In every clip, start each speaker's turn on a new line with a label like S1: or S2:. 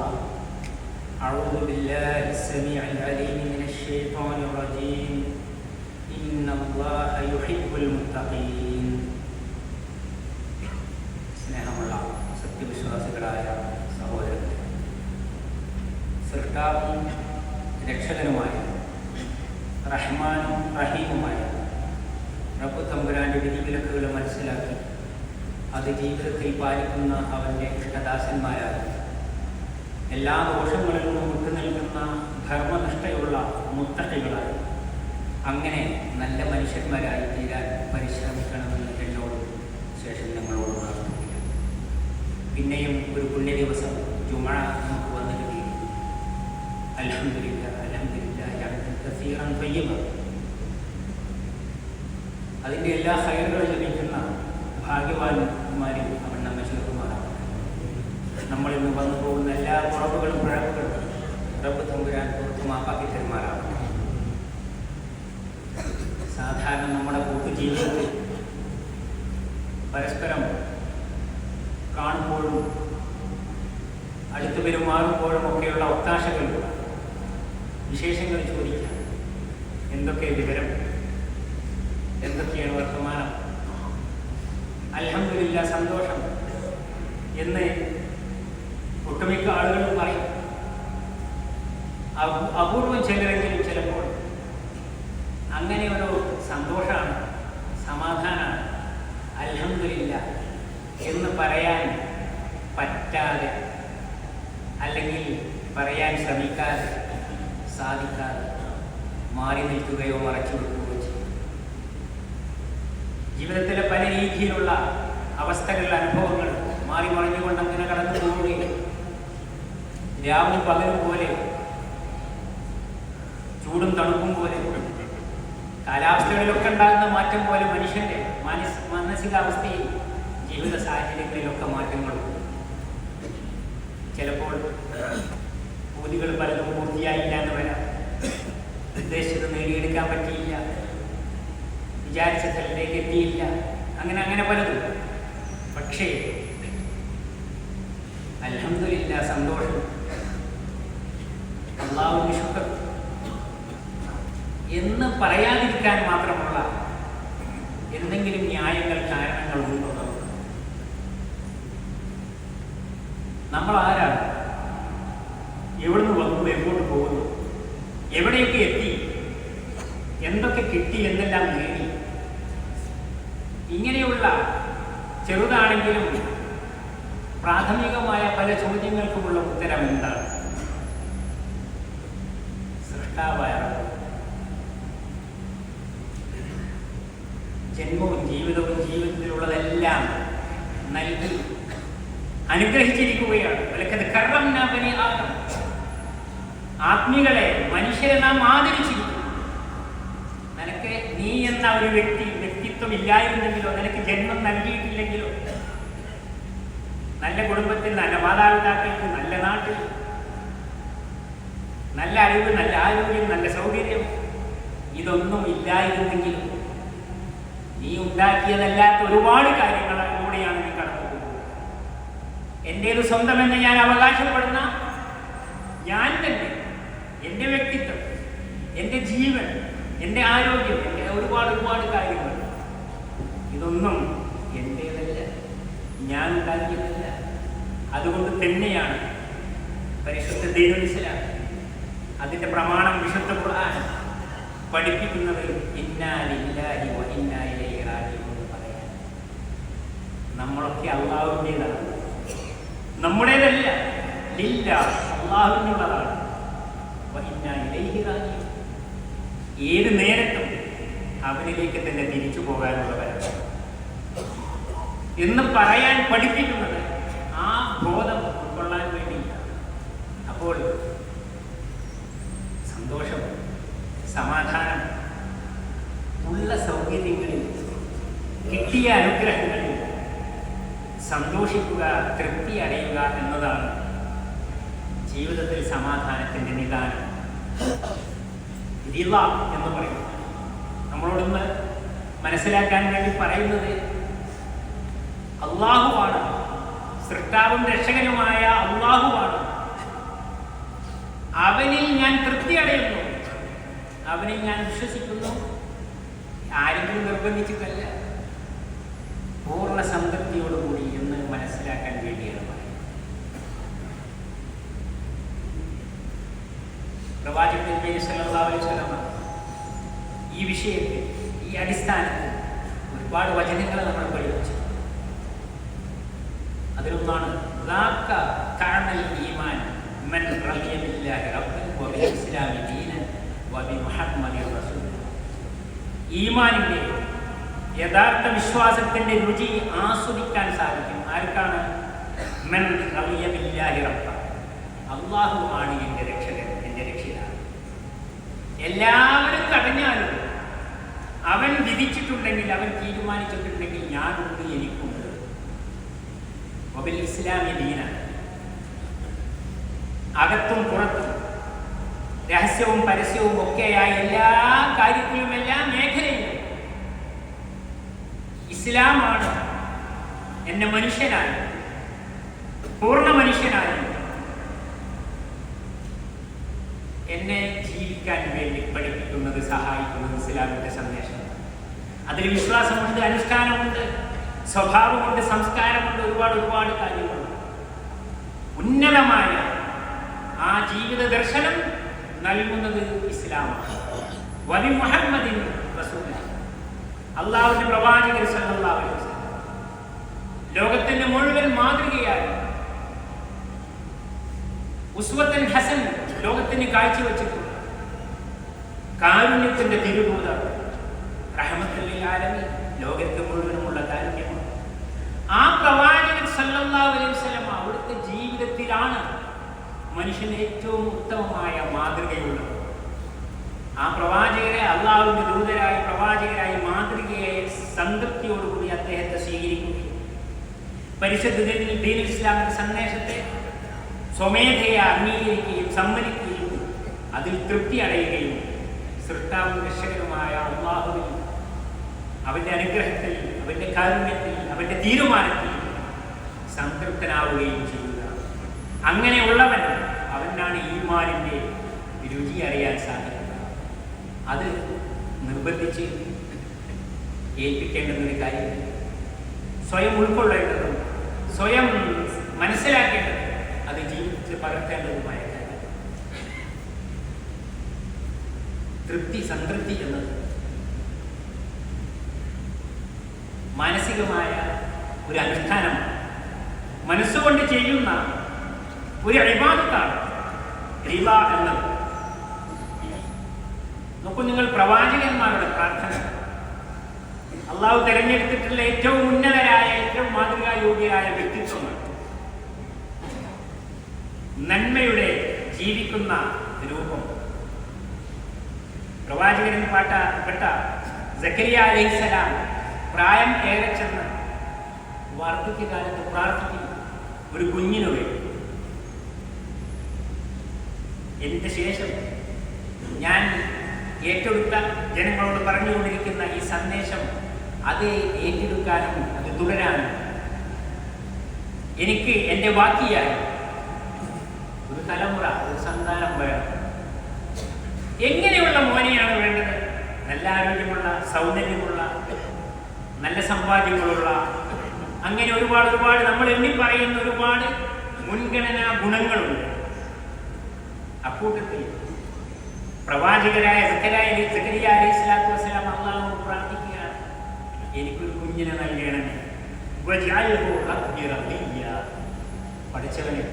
S1: الله أعوذ بالله السميع العليم من الشيطان الرجيم إن الله يحب المتقين സ്നേഹമുള്ള സത്യവിശ്വാസികളായ സഹോദരങ്ങൾ സൃഷ്ടാവും രക്ഷകനുമായ റഹ്മാനും റഹീമുമായ റബ്ബ് തമ്പുരാൻ്റെ വിധിവിലക്കുകൾ മനസ്സിലാക്കി അത് ജീവിതത്തിൽ പാലിക്കുന്ന അവൻ്റെ ഇഷ്ടദാസന്മാരായ എല്ലാ ദോഷങ്ങളിൽ നിന്നും വിട്ടുനിൽക്കുന്ന ധർമ്മനിഷ്ഠയുള്ള മുത്തട്ടികളായി അങ്ങനെ നല്ല മനുഷ്യന്മാരായി തീരാൻ പരിശ്രമിക്കണമെന്ന് എന്നോടും ശേഷം ഞങ്ങളോട് പ്രാർത്ഥിക്കുക. പിന്നെയും ഒരു പുണ്യ ദിവസം ജുമ നമുക്ക് വന്നു കിട്ടിയിരിക്കുന്നു അലഹമില്ല അലഹമില്ല കസീറൻ തയ്യബ. അതിന്റെ എല്ലാ ഹൈറുകളും ലഭിക്കുന്ന ഭാഗ്യവാന്മാരിൽ ছেলের ചൂടും തണുപ്പും പോലെ കാലാവസ്ഥകളിലൊക്കെ ഉണ്ടാകുന്ന മാറ്റം പോലെ മനുഷ്യന്റെ മനസ് മാനസികാവസ്ഥയിൽ ജീവിത സാഹചര്യങ്ങളിലൊക്കെ മാറ്റങ്ങളുണ്ട് ചിലപ്പോൾ പൂതികൾ പലതും പൂർത്തിയായില്ല എന്ന് വരാം. ഉദ്ദേശിച്ചത് നേടിയെടുക്കാൻ പറ്റിയില്ല. വിചാരിച്ച സ്ഥലത്തേക്ക് എത്തിയില്ല. അങ്ങനെ അങ്ങനെ പലതും. പക്ഷേ അലഹമില്ല സന്തോഷം. അള്ളാഹു ശുക്ർ എന്ന് പറയാതിരിക്കാൻ മാത്രമുള്ള എന്തെങ്കിലും ന്യായങ്ങൾ കാരണങ്ങൾ ഉണ്ടോ? നമ്മൾ ആരാണ്? എവിടുന്ന് വന്നു എങ്ങോട്ട് പോകുന്നു? എവിടെയൊക്കെ എത്തി? എന്തൊക്കെ കിട്ടി എന്തെല്ലാം നേടി? ഇങ്ങനെയുള്ള ചെറുതാണെങ്കിലും പ്രാഥമികമായ പല ചോദ്യങ്ങൾക്കുമുള്ള ഉത്തരം എന്താണ് സൃഷ്ടാവായ റബ്ബ് ജന്മവും ജീവിതവും ജീവിതത്തിലുള്ളതെല്ലാം നൽകി അനുഗ്രഹിച്ചിരിക്കുകയാണ്. ആത്മീകളെ മനുഷ്യരെ നാം ആദരിച്ചിരിക്കുന്നു. നിനക്ക് നീ എന്ന ഒരു വ്യക്തി വ്യക്തിത്വം ഇല്ലായിരുന്നെങ്കിലോ നിനക്ക് ജന്മം നൽകിയിട്ടില്ലെങ്കിലോ? നല്ല കുടുംബത്തിൽ നല്ല മാതാപിതാക്കൾക്ക് നല്ല നാട്ടിൽ നല്ല അറിവ് നല്ല ആരോഗ്യം നല്ല സൗകര്യം ഇതൊന്നും ഇല്ലായിരുന്നെങ്കിലും നീ ഉണ്ടാക്കിയതല്ലാത്ത ഒരുപാട് പോകുന്നത് എന്റേത് സ്വന്തമെന്ന് ഞാൻ അവകാശപ്പെടുന്ന ഞാൻ തന്നെ എന്റെ വ്യക്തിത്വം എന്റെ ജീവൻ എന്റെ ആരോഗ്യം എന്റെ ഒരുപാട് ഒരുപാട് കാര്യങ്ങൾ. ഇതൊന്നും എന്റേതല്ല ഞാൻ ഉണ്ടാക്കിയതല്ല. അതുകൊണ്ട് തന്നെയാണ് പരിശുദ്ധ ദൈവനിശല അതിന്റെ പ്രമാണം വിശുദ്ധ ഖുർആൻ പഠിപ്പിക്കുന്നത് ഇന്നാലില്ലാഹി വ പറയാൻ. നമ്മളൊക്കെ അള്ളാഹുവിന്റെതാണ്. നമ്മുടേതല്ല. ഇല്ല. അള്ളാഹുവിനുള്ളതാണ്. ഏത് നേരത്തും അവനിലേക്ക് തന്നെ തിരിച്ചു പോകാനുള്ളവരാണ് എന്ന് പറയാൻ പഠിപ്പിക്കുന്നത് ആ ബോധം ഉൾക്കൊള്ളാൻ വേണ്ടിയിട്ടാണ്. അപ്പോൾ സന്തോഷം സമാധാനം ഉള്ള സൗകര്യങ്ങളിൽ കിട്ടിയ അനുഗ്രഹങ്ങളിൽ സന്തോഷിക്കുക തൃപ്തി അടയുക എന്നതാണ് ജീവിതത്തിൽ സമാധാനത്തിന്റെ നിദാനം. ഇതില്ല എന്ന് പറയും നമ്മളോടൊന്ന് മനസ്സിലാക്കാൻ വേണ്ടി പറയുന്നത് അള്ളാഹുവാണ്. സൃഷ്ടാവും രക്ഷകനുമായ അള്ളാഹുവാണ്. അവനിൽ ഞാൻ തൃപ്തി അടയുന്നു. അവനിൽ ഞാൻ വിശ്വസിക്കുന്നു. ആരെങ്കിലും നിർബന്ധിച്ചിട്ടല്ല. പൂർണ്ണ സംതൃപ്തിയോടുകൂടി എന്ന് മനസ്സിലാക്കാൻ വേണ്ടിയാണ് പറയുന്നത് പ്രവാചകൻ നബി സല്ലല്ലാഹു അലൈഹി വസല്ലമ ഈ വിഷയത്തിൽ ഈ അടിസ്ഥാനത്തിൽ ഒരുപാട് വചനങ്ങൾ നമ്മൾ പഠിപ്പിച്ചു അതിലൊന്നാണ് ذاك كعم الإيمان من رضي بالله ربا وبالإسلام دينا وبمحمد رسولا ഈമാനിന്റെ യഥാർത്ഥ വിശ്വാസത്തിന്റെ രുചി ആസ്വദിക്കാൻ സാധിക്കും. ആർക്കാണ്? മൻ റബ്ബ. അള്ളാഹു ആണ് എന്റെ രക്ഷകൻ എന്റെ രക്ഷിതാവ്. എല്ലാവരും തടഞ്ഞാലും അവൻ വിധിച്ചിട്ടുണ്ടെങ്കിൽ അവൻ തീരുമാനിച്ചിട്ടുണ്ടെങ്കിൽ ഞാനുണ്ട് എനിക്കുണ്ട്. വബിൽ ഇസ്ലാമി ദീന. അകത്തും പുറത്തും. രഹസ്യവും പരസ്യവും ഒക്കെയായി എല്ലാ കാര്യത്തിലും എല്ലാ ഇസ്ലാമാണ്. എന്നെ മനുഷ്യനായി. പൂർണ മനുഷ്യനായി. എന്നെ ജീവിക്കാൻ വേണ്ടി പഠിപ്പിക്കുന്നത് സഹായിക്കുന്നത് ഇസ്ലാമിന്റെ സന്ദേശം അതിൽ വിശ്വാസമുണ്ട് അനുഷ്ഠാനമുണ്ട് സ്വഭാവമുണ്ട് സംസ്കാരമുണ്ട് ഒരുപാട് ഒരുപാട് കാര്യങ്ങളുണ്ട്. ഉന്നതമായ ആ ജീവിത ദർശനം നൽകുന്നത് ഇസ്ലാമാണ്. വലി മുഹമ്മദിൻ റസൂൽ അള്ളാഹുവിന്റെ പ്രവാചകൻ വസല്ലം. ലോകത്തിന്റെ മുഴുവൻ മാതൃകയായി ഉസ്വത്തൻ ഹസൻ ലോകത്തിന് കാഴ്ചവെച്ചിട്ടുണ്ട് കാരുണ്യത്തിന്റെ തിരുഭൂത. റഹമത്തുൽ ആലമീൻ ലോകത്ത് മുഴുവനുമുള്ള കാരുണ്യമാണ്. ആ പ്രവാചകൻ അലൈഹി വസല്ലം അവിടുത്തെ ജീവിതത്തിലാണ് മനുഷ്യന് ഏറ്റവും ഉത്തമമായ മാതൃകയുള്ളത്. ആ പ്രവാചകരെ അള്ളാഹുവിന്റെ ദൂതരായി പ്രവാചകരായി മാതൃകയെ സംതൃപ്തിയോടുകൂടി അദ്ദേഹത്തെ സ്വീകരിക്കുകയും പരിശുദ്ധ ദീൻ ഇസ്ലാമിന്റെ സന്ദേശത്തെ സ്വമേധയെ അംഗീകരിക്കുകയും സമ്മതിക്കുകയും അതിൽ തൃപ്തി അടയുകയും സൃഷ്ടാവും രക്ഷകനുമായ അള്ളാഹുവിൽ അവന്റെ അനുഗ്രഹത്തിൽ അവന്റെ കാരുണ്യത്തിൽ അവന്റെ തീരുമാനത്തിൽ സംതൃപ്തനാവുകയും ചെയ്യുക. അങ്ങനെയുള്ളവൻ അവനാണ് ഈമാനിന്റെ രുചി അറിയാൻ സാധിക്കുക അത് നിർബന്ധിച്ച് ഏൽപ്പിക്കേണ്ടുന്ന കാര്യം. സ്വയം ഉൾക്കൊള്ളേണ്ടതും സ്വയം മനസ്സിലാക്കേണ്ടതും അത് ജീവിതത്തിൽ പകർത്തേണ്ടതുമായ കാര്യം. തൃപ്തി സംതൃപ്തി എന്നത് മാനസികമായ ഒരു അനുഷ്ഠാനമാണ് മനസ്സുകൊണ്ട് ചെയ്യുന്ന ഒരു അഴിമാനത്താണ് റിബ എന്നത്. നോക്കൂ നിങ്ങൾ പ്രവാചകന്മാരുടെ പ്രാർത്ഥന. അള്ളാഹു തിരഞ്ഞെടുത്തിട്ടുള്ള ഏറ്റവും ഉന്നതരായ ഏറ്റവും മാതൃകായോഗ്യരായ വ്യക്തിത്വങ്ങൾ. നന്മയുടെ ജീവിക്കുന്ന രൂപം. പ്രവാചകനിൽ പാട്ട പെട്ട സക്കരിയ അലൈസലാം പ്രായം ഏറെ ചെന്ന് വാർദ്ധക്യകാലത്ത് പ്രാർത്ഥിക്കുന്നു. ഒരു കുഞ്ഞിനു വേണ്ടി. എന്റെ ശേഷം? ഞാൻ ഏറ്റെടുത്ത ജനങ്ങളോട് പറഞ്ഞുകൊണ്ടിരിക്കുന്ന ഈ സന്ദേശം അത് ഏറ്റെടുക്കാനും അത് തുടരാനും എനിക്ക് എന്റെ ബാക്കിയായി ഒരു തലമുറ ഒരു സന്താനം വേണം. എങ്ങനെയുള്ള മോനെയാണ് വേണ്ടത്? നല്ല ആരോഗ്യമുള്ള സൗന്ദര്യമുള്ള നല്ല സമ്പാദ്യങ്ങളുള്ള അങ്ങനെ ഒരുപാട് ഒരുപാട് നമ്മൾ എണ്ണി പറയുന്ന ഒരുപാട് മുൻഗണനാ ഗുണങ്ങളുണ്ട്. അക്കൂട്ടത്തിൽ പ്രവാചകരായ സക്കരായ സക്കരിയ അലൈഹി സ്വലാത്തു വസ്സലാം അള്ളാഹു പ്രാർത്ഥിക്കുകയാണ്. എനിക്കൊരു കുഞ്ഞിനെ നൽകണമേ. പഠിച്ചവനെ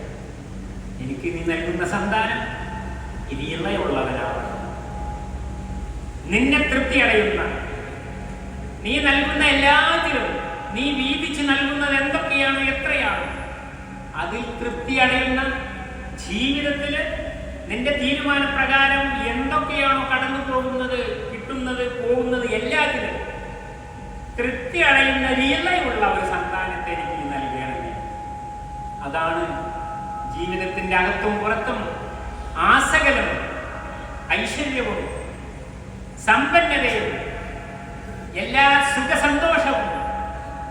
S1: എനിക്ക് നീ നൽകുന്ന സന്താനം ഇത് ഇളയുള്ളവനാവണം നിന്നെ തൃപ്തി അടയുന്ന നീ നൽകുന്ന എല്ലാത്തിലും നീ വീതിച്ച് നൽകുന്നത് എന്തൊക്കെയാണ് എത്രയാണ്? അതിൽ തൃപ്തി അടയുന്ന ജീവിതത്തിൽ നിന്റെ തീരുമാനപ്രകാരം എന്തൊക്കെയാണോ കടന്നു പോകുന്നത് കിട്ടുന്നത് പോകുന്നത് എല്ലാത്തിനും തൃപ്തി അടയുന്ന രീതിയിലുള്ള ഒരു സന്താനത്തെ എനിക്ക് നൽകുകയാണ് അതാണ് ജീവിതത്തിന്റെ അകത്തും പുറത്തും ആസകലം ഐശ്വര്യവും സമ്പന്നതയും എല്ലാ സുഖസന്തോഷവും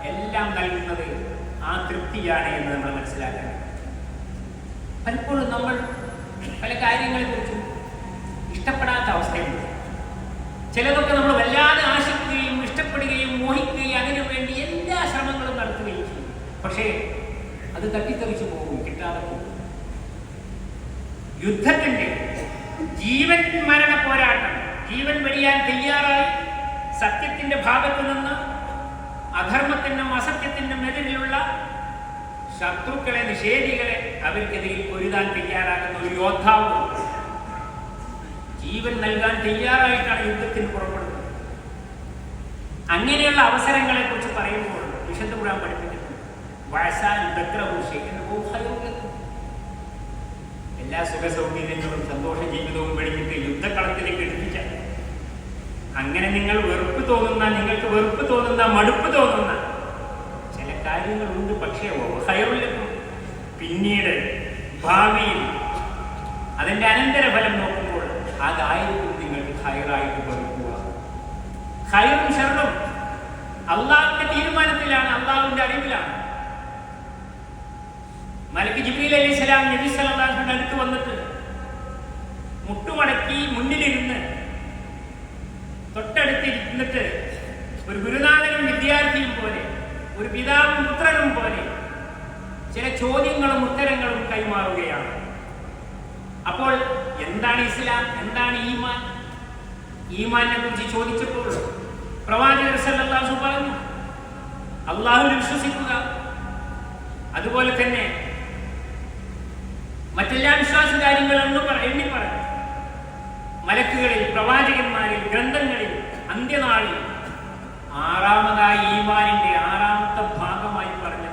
S1: എല്ലാം നൽകുന്നത് ആ തൃപ്തിയാണ് എന്ന് നമ്മൾ മനസ്സിലാക്കണം. പലപ്പോഴും നമ്മൾ പല കാര്യങ്ങളെക്കുറിച്ചും ഇഷ്ടപ്പെടാത്ത അവസ്ഥയുണ്ട്. ചിലതൊക്കെ നമ്മൾ വല്ലാതെ ആശിക്കുകയും ഇഷ്ടപ്പെടുകയും മോഹിക്കുകയും അതിനു വേണ്ടി എല്ലാ ശ്രമങ്ങളും നടത്തുകയും ചെയ്യും. പക്ഷേ അത് തട്ടിത്തെറിച്ചു പോകും കിട്ടാതെ പോകും. യുദ്ധത്തിന്റെ ജീവൻ മരണ പോരാട്ടം ജീവൻ വെടിയാൻ തയ്യാറായി സത്യത്തിന്റെ ഭാഗത്തു നിന്ന് അധർമ്മത്തിനും അസത്യത്തിനും എതിരിലുള്ള ശത്രുക്കളെ നിഷേധികളെ അവർക്കെതിരിൽ പൊരുതാൻ തയ്യാറാക്കുന്ന ഒരു യോദ്ധാവ്. ജീവൻ നൽകാൻ തയ്യാറായിട്ടാണ് യുദ്ധത്തിന് പുറപ്പെടുന്നത്. അങ്ങനെയുള്ള അവസരങ്ങളെ കുറിച്ച് പറയുമ്പോൾ വിശുദ്ധ ഖുർആൻ പഠിപ്പിക്കുന്നു. എല്ലാ സുഖ സൗകര്യങ്ങളും സന്തോഷ ജീവിതവും വെടിഞ്ഞിട്ട് യുദ്ധക്കളത്തിലേക്ക് എടുപ്പിച്ച അങ്ങനെ നിങ്ങൾ വെറുപ്പ് തോന്നുന്ന നിങ്ങൾക്ക് വെറുപ്പ് തോന്നുന്ന മടുപ്പ് തോന്നുന്ന കാര്യങ്ങളുണ്ട്. പക്ഷേ ഹയറുലക്കും പിന്നീട് ഭാവിയിൽ അതിന്റെ അനന്തരഫലം നോക്കുമ്പോൾ അതായിരിക്കും നിങ്ങൾക്ക് ഹയറായിട്ട് പഠിക്കുക. ഹയറും ഷെറും അള്ളാഹുവിന്റെ തീരുമാനത്തിലാണ് അള്ളാഹുവിന്റെ അറിവിലാണ്. മലക്ക് ജിബ്രീൽ അലൈഹി സ്വലാം നബി സലാഹുവിന്റെ അടുത്ത് വന്നിട്ട് മുട്ടുമടക്കി മുന്നിലിരുന്ന് തൊട്ടടുത്തിരുന്നിട്ട് ഒരു ഗുരുനാഥനും വിദ്യാർത്ഥിയും പോലെ ഒരു പിതാവും പുത്രനും പോലെ ചില ചോദ്യങ്ങളും ഉത്തരങ്ങളും കൈമാറുകയാണ്. അപ്പോൾ എന്താണ് ഇസ്ലാം? എന്താണ് ഈമാൻ? ഈമാനെ കുറിച്ച് ചോദിച്ചപ്പോൾ പ്രവാചകർ സല്ലല്ലാഹു പറഞ്ഞു അള്ളാഹുവിൽ വിശ്വസിക്കുക. അതുപോലെ തന്നെ മറ്റെല്ലാ വിശ്വാസ കാര്യങ്ങളെന്ന് എണ്ണി പറഞ്ഞു മലക്കുകളിൽ പ്രവാചകന്മാരിൽ ഗ്രന്ഥങ്ങളിൽ അന്ത്യനാളിൽ ആറാമതായി ഈമാനിന്റെ ആറാമത്തെ ഭാഗമായി പറഞ്ഞത്.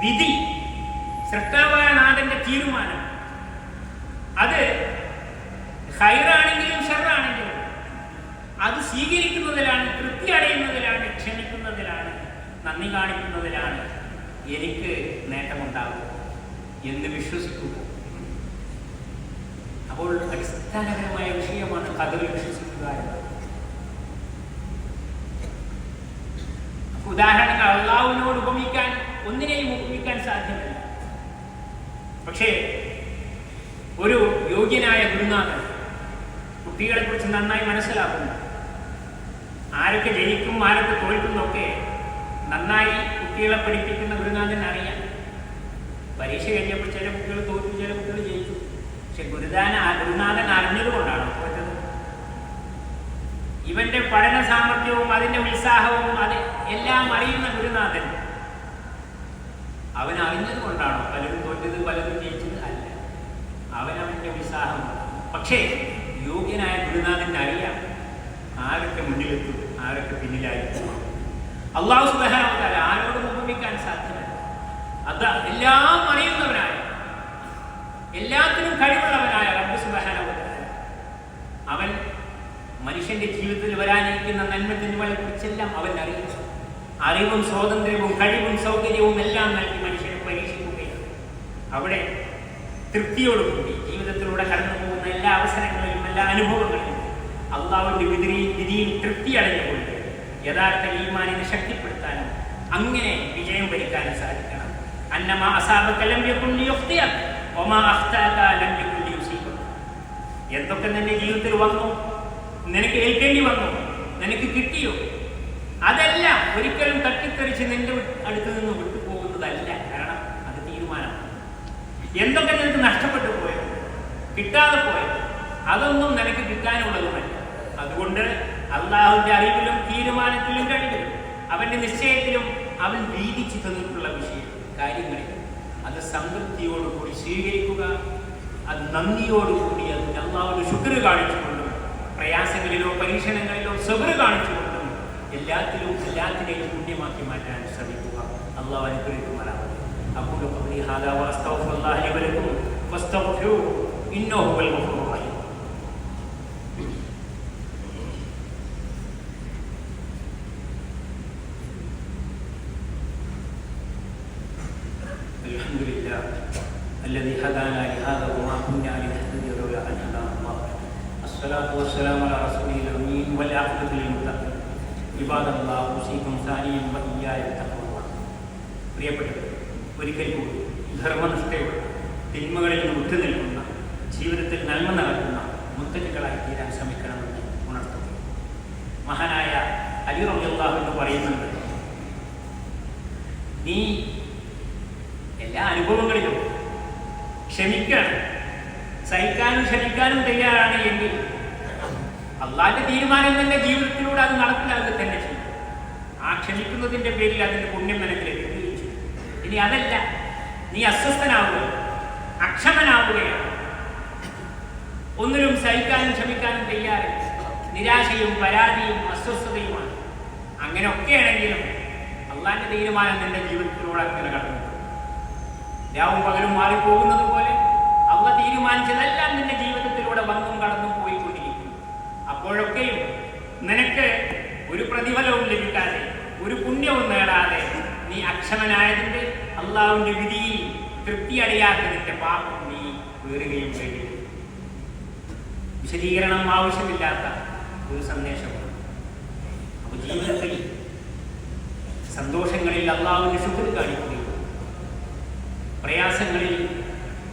S1: വിധി സൃഷ്ടാവായ നാഥന്റെ തീരുമാനം. അത് ഹൈറാണെങ്കിലും ഷെറാണെങ്കിലും അത് സ്വീകരിക്കുന്നതിലാണ് തൃപ്തി അടയുന്നതിലാണ് ക്ഷമിക്കുന്നതിലാണ് നന്ദി കാണിക്കുന്നതിലാണ് എനിക്ക് നേട്ടമുണ്ടാകും എന്ന് വിശ്വസിക്കുന്നു. അപ്പോൾ അടിസ്ഥാനപരമായ വിഷയമാണ് കഥകൾ വിശ്വസിക്കുക ഉദാഹരണങ്ങൾ അള്ളാഹുവിനോട് ഉപമിക്കാൻ ഒന്നിനെയും ഉപമിക്കാൻ സാധ്യമല്ല. പക്ഷേ ഒരു യോഗ്യനായ ഗുരുനാഥൻ കുട്ടികളെ കുറിച്ച് നന്നായി മനസ്സിലാക്കുന്നു. ആരൊക്കെ ജയിക്കും ആരൊക്കെ തോൽക്കുന്നൊക്കെ നന്നായി കുട്ടികളെ പഠിപ്പിക്കുന്ന ഗുരുനാഥൻ അറിയാം. പരീക്ഷ കഴിഞ്ഞപ്പോൾ ചില കുട്ടികൾ തോറ്റു ചില കുട്ടികൾ ജയിച്ചു. പക്ഷെ ഗുരുദാന ഗുരുനാഥൻ അറിഞ്ഞത് കൊണ്ടാണ് തോറ്റത് ഇവന്റെ പഠന സാമർഥ്യവും അതിന്റെ ഉത്സാഹവും അത് എല്ലാം അറിയുന്ന ഗുരുനാഥൻ. അവൻ അറിഞ്ഞത് കൊണ്ടാണോ? പലരും തോറ്റത് പലരും ജയിച്ചത് അല്ല. അവനവന്റെ ഉത്സാഹം. പക്ഷേ യോഗ്യനായ ഗുരുനാഥൻ അറിയാം ആരൊക്കെ മുന്നിലെത്തും ആരൊക്കെ പിന്നിലായിരിക്കും. അള്ളാഹു സുബാന ആരോടും ഉപമിക്കാൻ സാധ്യമല്ല. അത് എല്ലാം അറിയുന്നവനായ എല്ലാത്തിനും കഴിവുള്ളവനായ റബ്ബു സുബാന അവൻ മനുഷ്യന്റെ ജീവിതത്തിൽ വരാനിരിക്കുന്ന നന്മ തിന്മകളെ കുറിച്ചെല്ലാം അവൻ അറിയിച്ചു. അറിവും സ്വാതന്ത്ര്യവും കഴിവും സൗകര്യവും എല്ലാം നൽകി മനുഷ്യനെ പരീക്ഷിക്കുകയാണ്. അവിടെ തൃപ്തിയോടുകൂടി ജീവിതത്തിലൂടെ കടന്നു പോകുന്ന എല്ലാ അവസരങ്ങളിലും എല്ലാ അനുഭവങ്ങളിലും അള്ളാവിന്റെ വിധി വിധിയിൽ തൃപ്തി അടഞ്ഞുകൊണ്ട് യഥാർത്ഥ ഈമാനിനെ ശക്തിപ്പെടുത്താനും അങ്ങനെ വിജയം വരിക്കാനും സാധിക്കണം. അന്നമാ അസാബക ലം യകുൻ ലിയുഖ്തിയക വമാ അഖ്തഅക ലം യകുൻ ലിയുസീബക എന്തൊക്കെ നിന്റെ ജീവിതത്തിൽ വന്നു? നിനക്ക് ഏൽക്കേണ്ടി വന്നു. നിനക്ക് കിട്ടിയോ? അതെല്ലാം ഒരിക്കലും തട്ടിത്തെറിച്ച് നിന്റെ അടുത്ത് നിന്ന് വിട്ടുപോകുന്നതല്ല കാരണം അത് തീരുമാനമാണ് എന്തൊക്കെ നിനക്ക് നഷ്ടപ്പെട്ടു പോയോ? കിട്ടാതെ പോയോ? അതൊന്നും നിനക്ക് കിട്ടാനുള്ളതുമല്ല. അതുകൊണ്ട് അള്ളാഹുവിന്റെ അറിവിലും തീരുമാനത്തിലും കഴിവിലും അവന്റെ നിശ്ചയത്തിലും അവൻ വീതിച്ചു തന്നിട്ടുള്ള വിഷയം കാര്യങ്ങളിൽ അത് സംതൃപ്തിയോടുകൂടി സ്വീകരിക്കുക. അത് നന്ദിയോടുകൂടി അതിന് അള്ളാഹുവിന് ശുക്ർ കാണിച്ചുകൊണ്ടും പ്രയാസങ്ങളിലോ പരീക്ഷണങ്ങളിലോ സബർ കാണിച്ചുകൊണ്ടും എല്ലാത്തിലും എല്ലാത്തിനെയും പുണ്യമാക്കി മാറ്റാൻ ശ്രമിക്കുക അള്ളാഹു അനുഗ്രഹിക്കുമാറാവട്ടെ أقول قولي هذا وأستغفر الله لي ولكم فاستغفروه إنه هو الغفور വിവാദമുള്ള ഔഷീക്കും സാനിയും ഭംഗിയായ തത്വമാണ് പ്രിയപ്പെട്ടത് ഒരിക്കൽ കൂടി ധർമ്മനിഷ്ഠയുള്ള തിന്മകളിൽ നിന്ന് വിട്ടുനിൽക്കുന്ന ജീവിതത്തിൽ നന്മ നടക്കുന്ന മുത്തലുകളായി തീരാൻ ശ്രമിക്കണമെന്ന് ഉണർത്തുന്നു. മഹാനായ അലി റബ്യാഹു എന്ന് പറയുന്നുണ്ട് നീ എല്ലാ അനുഭവങ്ങളിലും ക്ഷമിക്കണം. സഹിക്കാനും ക്ഷമിക്കാനും തയ്യാറാണ് എങ്കിൽ അള്ളാന്റെ തീരുമാനം തന്നെ ജീവിതത്തിലൂടെ അത് നടപ്പിലാക്കുക തന്നെ ചെയ്യും. ആ ക്ഷമിക്കുന്നതിന്റെ പേരിൽ അതിന്റെ പുണ്യം നിനക്ക് ലഭിക്കുകയും ചെയ്യും. ഇനി അതല്ല നീ അസ്വസ്ഥനാവുക അക്ഷമനാവുകയാണ്. ഒന്നിനും സഹിക്കാനും ക്ഷമിക്കാനും തയ്യാറില്ല. നിരാശയും പരാതിയും അസ്വസ്ഥതയുമാണ്. അങ്ങനെയൊക്കെയാണെങ്കിലും അള്ളാന്റെ തീരുമാനം നിന്റെ ജീവിതത്തിലൂടെ അങ്ങനെ കടന്നു രാവും പകലും മാറിപ്പോകുന്നത് പോലെ അവ തീരുമാനിച്ചതെല്ലാം നിന്റെ ജീവിതത്തിലൂടെ വന്നും കടന്നും അപ്പോഴൊക്കെയും നിനക്ക് ഒരു പ്രതിഫലവും ലഭിക്കാതെ ഒരു പുണ്യവും നേടാതെ നീ അക്ഷമനായതിന്റെ അള്ളാവിന്റെ വിധിയിൽ തൃപ്തിയടയാത്തതിന്റെ പാപം നീ വേറുകയും ചെയ്യും വിശദീകരണം ആവശ്യമില്ലാത്ത ഒരു സന്ദേശമാണ്. അപ്പൊ ജീവിതത്തിൽ സന്തോഷങ്ങളിൽ അള്ളാവിന്റെ ശുദ്ധി കാണിക്കുകയും പ്രയാസങ്ങളിൽ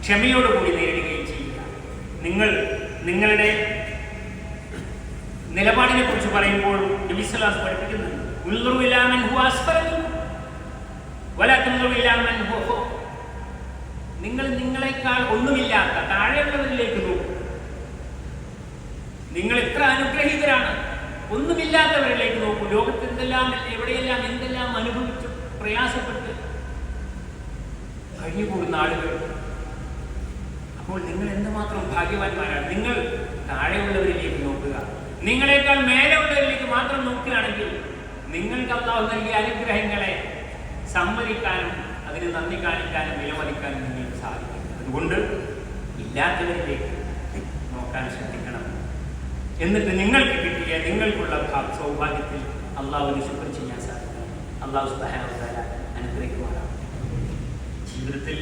S1: ക്ഷമയോടുകൂടി നേരിടുകയും ചെയ്യുക. നിങ്ങൾ നിങ്ങളുടെ നിലപാടിനെ കുറിച്ച് പറയുമ്പോൾ. നിങ്ങൾ നിങ്ങളെക്കാൾ ഒന്നുമില്ലാത്ത താഴെയുള്ളവരിലേക്ക് നോക്കും. നിങ്ങൾ എത്ര അനുഗ്രഹീതരാണ്. ഒന്നുമില്ലാത്തവരിലേക്ക് നോക്കൂ. ലോകത്ത് എന്തെല്ലാം എവിടെയെല്ലാം എന്തെല്ലാം അനുഭവിച്ചു പ്രയാസപ്പെട്ട് കഴിഞ്ഞുകൂടുന്ന ആളുകൾ. അപ്പോൾ നിങ്ങൾ എന്തുമാത്രം ഭാഗ്യവാന്മാരാണ്? നിങ്ങൾ താഴെയുള്ളവരിലേക്ക് നോക്കുക. നിങ്ങളെക്കാൾ മേലെയുള്ളവരിലേക്ക് മാത്രം നോക്കുകയാണെങ്കിൽ നിങ്ങൾക്ക് അള്ളാഹു നൽകിയ അനുഗ്രഹങ്ങളെ സമ്മതിക്കാനും അതിന് നന്ദി കാണിക്കാനും വിലമതിക്കാനും നിങ്ങൾക്ക് സാധിക്കും. അതുകൊണ്ട് ഇല്ലാത്തവരിലേക്ക് നോക്കാൻ ശ്രദ്ധിക്കണം. എന്നിട്ട് നിങ്ങൾക്ക് കിട്ടിയ നിങ്ങൾക്കുള്ള സൗഭാഗ്യത്തിൽ അള്ളാഹുവിന് ശുക്ർ ചെയ്യാൻ സാധിക്കും. അള്ളാഹു സുബാന അനുഗ്രഹിക്കുവാനാണ് ജീവിതത്തിൽ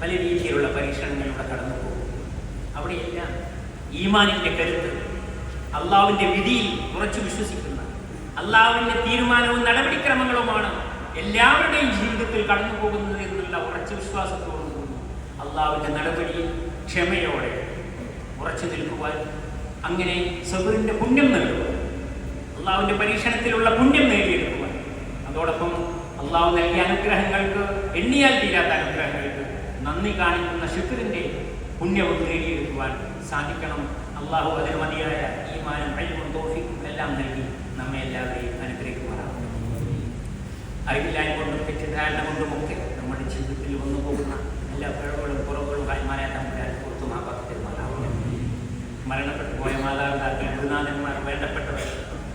S1: പല രീതിയിലുള്ള പരീക്ഷണങ്ങളിലൂടെ കടന്നു പോകും അവിടെയെല്ലാം ഈമാനിന്റെ കരുത്ത് അള്ളാവിന്റെ വിധിയിൽ ഉറച്ചു വിശ്വസിക്കുന്ന അള്ളാവിന്റെ തീരുമാനവും നടപടിക്രമങ്ങളുമാണ് എല്ലാവരുടെയും ജീവിതത്തിൽ കടന്നു പോകുന്നത് എന്നുള്ള ഉറച്ച വിശ്വാസത്തോടുകൂടി അള്ളാവിന്റെ നടപടിയിൽ ക്ഷമയോടെ ഉറച്ചു നിൽക്കുവാൻ അങ്ങനെ സബറിന്റെ പുണ്യം നൽകുവാൻ അള്ളാവിന്റെ പരീക്ഷണത്തിലുള്ള പുണ്യം നേടിയെടുക്കുവാൻ. അതോടൊപ്പം അള്ളാഹു നൽകിയ അനുഗ്രഹങ്ങൾക്ക് എണ്ണിയാൽ തീരാത്ത അനുഗ്രഹങ്ങൾക്ക് നന്ദി കാണിക്കുന്ന ശുക്രന്റെ പുണ്യവും നേടിയെടുക്കുവാൻ സാധിക്കണം അള്ളാഹു അതിന് മതിയായ ഈ മാനം അഴിവും തോഫിക്കും എല്ലാം നൽകി നമ്മെ എല്ലാവരെയും അനുഗ്രഹിക്കുമാറാണ് അറിവില്ലായ്മ കൊണ്ടും തെറ്റിദ്ധാരണ കൊണ്ടുമൊക്കെ നമ്മുടെ ജീവിതത്തിൽ വന്നു പോകുന്ന എല്ലാ പിഴവുകളും കുറവുകളും കൈമാറാൻ നമ്മുടെ പുറത്തുമാക്കാത്ത പെരുമാറാവുക മരണപ്പെട്ടു പോയ മാതാപിതാക്കൾ ഗുരുനാഥന്മാർ വേണ്ടപ്പെട്ടവർ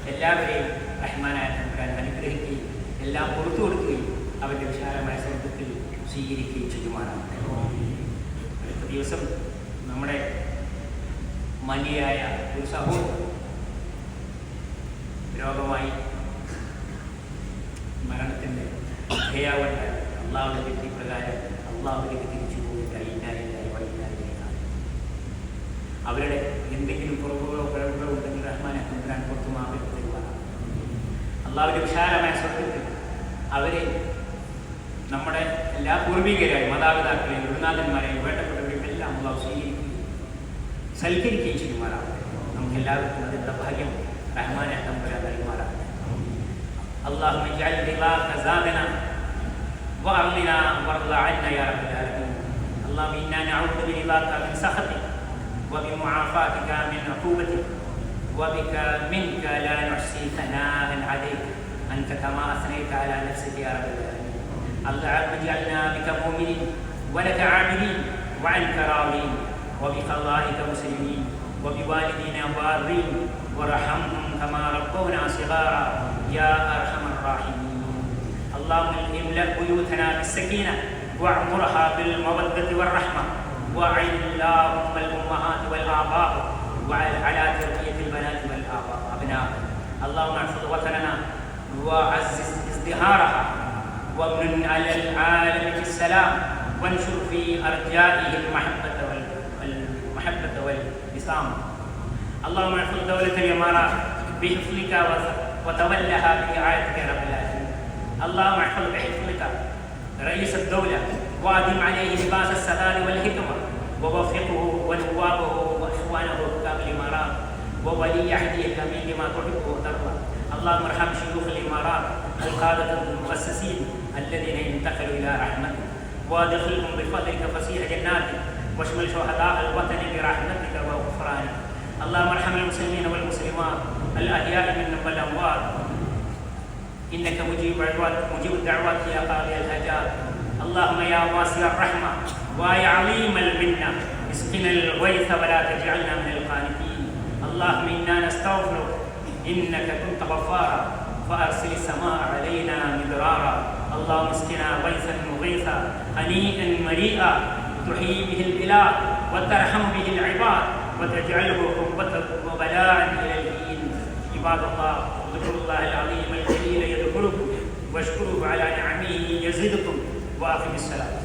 S1: എല്ലാവരെയും റഹ്മാനായ തമ്പുരാൻ അനുഗ്രഹിക്കുകയും എല്ലാം പുറത്തു കൊടുക്കുകയും അവരുടെ വിശാലമായ സ്വർഗത്തിൽ സ്വീകരിക്കുകയും ചെയ്യുമാറാണ് അടുത്ത ദിവസം നമ്മുടെ മനിയായ ഒരു സഹോദരൻ. രോഗമായി മരണത്തിന്റെ ധേയാവണ്ട അള്ളാഹുടെ വ്യക്തി പ്രകാരം അള്ളാഹുലേക്ക് തിരിച്ചു പോയി കഴിയില്ലായില്ലായി വൈകുന്നേരം അവരുടെ എന്തെങ്കിലും കുറവുകളോ പിഴവുകളോ ഉണ്ടെങ്കിൽ റഹ്മാനെ കൊണ്ടുവരാൻ പുറത്തു മാറി തരുവാണ് അള്ളാഹുവിന്റെ വിശാലമായ സ്വർഗത്തിൽ അവരെ നമ്മുടെ എല്ലാ പൂർവികരായും മാതാപിതാക്കളെയും ഗുരുനാഥന്മാരെയും വേണ്ടപ്പെട്ടവരെയും എല്ലാം അള്ളാഹു സ്വീകരിക്കുകയും സൽക്കരിക്കുകയും ചെയ്യുമാറാവും നമുക്ക് എല്ലാവർക്കും അതിൻ്റെ ഭാഗ്യം റഹ്മാനെ തമ്പുരാൻ നൽകുമാറാവും اللهم اجعل رضاك زادنا وارضنا وارض عنا يا رب العالمين اللهم انا نعوذ برضاك من سخطك وبمعافاتك من عقوبتك وبك منك لا نحصي ثناء عليك انت كما اثنيت على نفسك يا رب العالمين اللهم اجعلنا بك مؤمنين ولك عابدين وعنك راضين وبقضائك مسلمين وبوالدينا بارين وارحمهم كما ربونا صغارا يا أرحم الراحمين. اللهم املا بيوتنا بالسكينة واعمرها بالمودة والرحمة واعن اللهم الأمهات والآباء وعلى على تربية البنات والآباء أبناء. اللهم احفظ وطننا وعزز ازدهارها وامن على العالم بالسلام وانشر في أرجائه المحبة وال- والمحبه والوسام اللهم احفظ دولة الإمارات بحفظك وتولها برعايتك يا رب العالمين. اللهم احفظ بحفظك. رئيس الدولة وادم عليه لباس السلام والحكمة. ووفقه ونوابه وإخوانه حكام الإمارات. وولي عهده الأمين لما تحب وترضى. اللهم ارحم شيوخ الإمارات القادة المؤسسين الذين انتقلوا إلى رحمتك وادخلهم بفضلك فسيح جناتك واشمل شهداء الوطن برحمتك وغفرانك. اللهم ارحم المسلمين والمسلمات الأحياء منهم والأموات. إنك مجيب الدعوات مجيب الدعوات يا قاضي الحاجات اللهم يا واسع الرحمة ويا عظيم المنة. اسقنا الغيث ولا تجعلنا من القانتين. اللهم إنا نستغفرك إنك كنت غفارا. فأرسل السماء علينا مدرارا. اللهم اسقنا غيثا مغيثا هنيئا مريئا. تحيي به البلاد وترحم به العباد وتجعله قوة وبلاء إلى الدين. عباد الله اذكروا الله العظيم الجليل يذكركم واشكروه على نعمه يزدكم وأقم الصلاة.